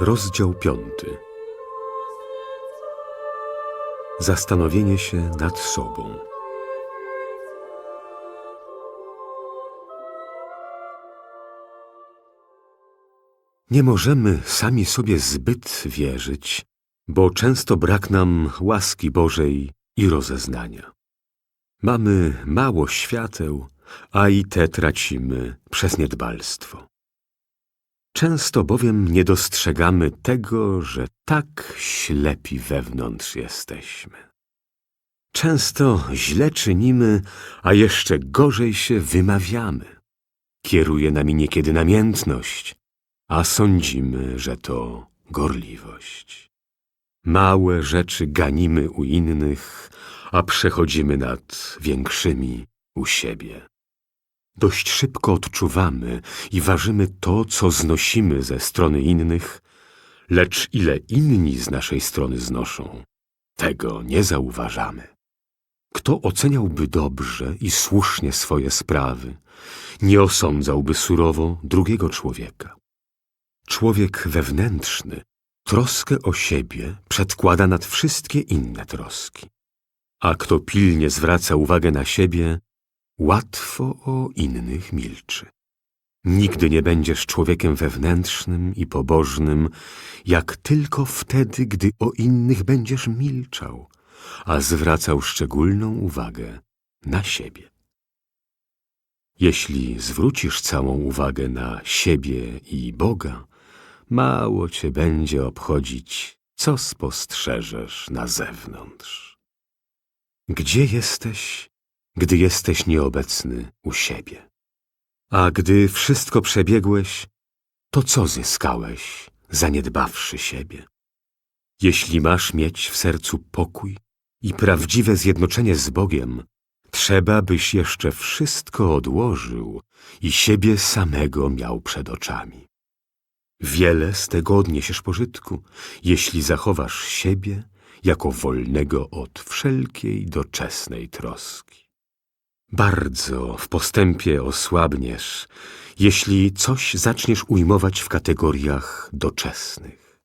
Rozdział piąty. Zastanowienie się nad sobą. Nie możemy sami sobie zbyt wierzyć, bo często brak nam łaski Bożej i rozeznania. Mamy mało świateł, a i te tracimy przez niedbalstwo. Często bowiem nie dostrzegamy tego, że tak ślepi wewnątrz jesteśmy. Często źle czynimy, a jeszcze gorzej się wymawiamy. Kieruje nami niekiedy namiętność, a sądzimy, że to gorliwość. Małe rzeczy ganimy u innych, a przechodzimy nad większymi u siebie. Dość szybko odczuwamy i ważymy to, co znosimy ze strony innych, lecz ile inni z naszej strony znoszą, tego nie zauważamy. Kto oceniałby dobrze i słusznie swoje sprawy, nie osądzałby surowo drugiego człowieka. Człowiek wewnętrzny troskę o siebie przedkłada nad wszystkie inne troski. A kto pilnie zwraca uwagę na siebie, łatwo o innych milczy. Nigdy nie będziesz człowiekiem wewnętrznym i pobożnym, jak tylko wtedy, gdy o innych będziesz milczał, a zwracał szczególną uwagę na siebie. Jeśli zwrócisz całą uwagę na siebie i Boga, mało cię będzie obchodzić, co spostrzeżesz na zewnątrz. Gdzie jesteś, gdy jesteś nieobecny u siebie? A gdy wszystko przebiegłeś, to co zyskałeś, zaniedbawszy siebie? Jeśli masz mieć w sercu pokój i prawdziwe zjednoczenie z Bogiem, trzeba byś jeszcze wszystko odłożył i siebie samego miał przed oczami. Wiele z tego odniesiesz pożytku, jeśli zachowasz siebie jako wolnego od wszelkiej doczesnej troski. Bardzo w postępie osłabniesz, jeśli coś zaczniesz ujmować w kategoriach doczesnych.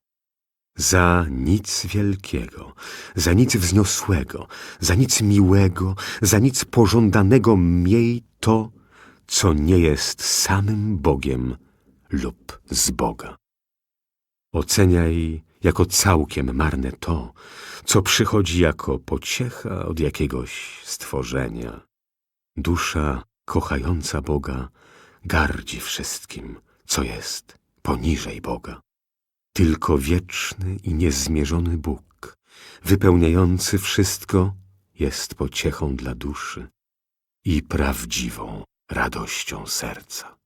Za nic wielkiego, za nic wzniosłego, za nic miłego, za nic pożądanego miej to, co nie jest samym Bogiem lub z Boga. Oceniaj jako całkiem marne to, co przychodzi jako pociecha od jakiegoś stworzenia. Dusza kochająca Boga gardzi wszystkim, co jest poniżej Boga. Tylko wieczny i niezmierzony Bóg, wypełniający wszystko, jest pociechą dla duszy i prawdziwą radością serca.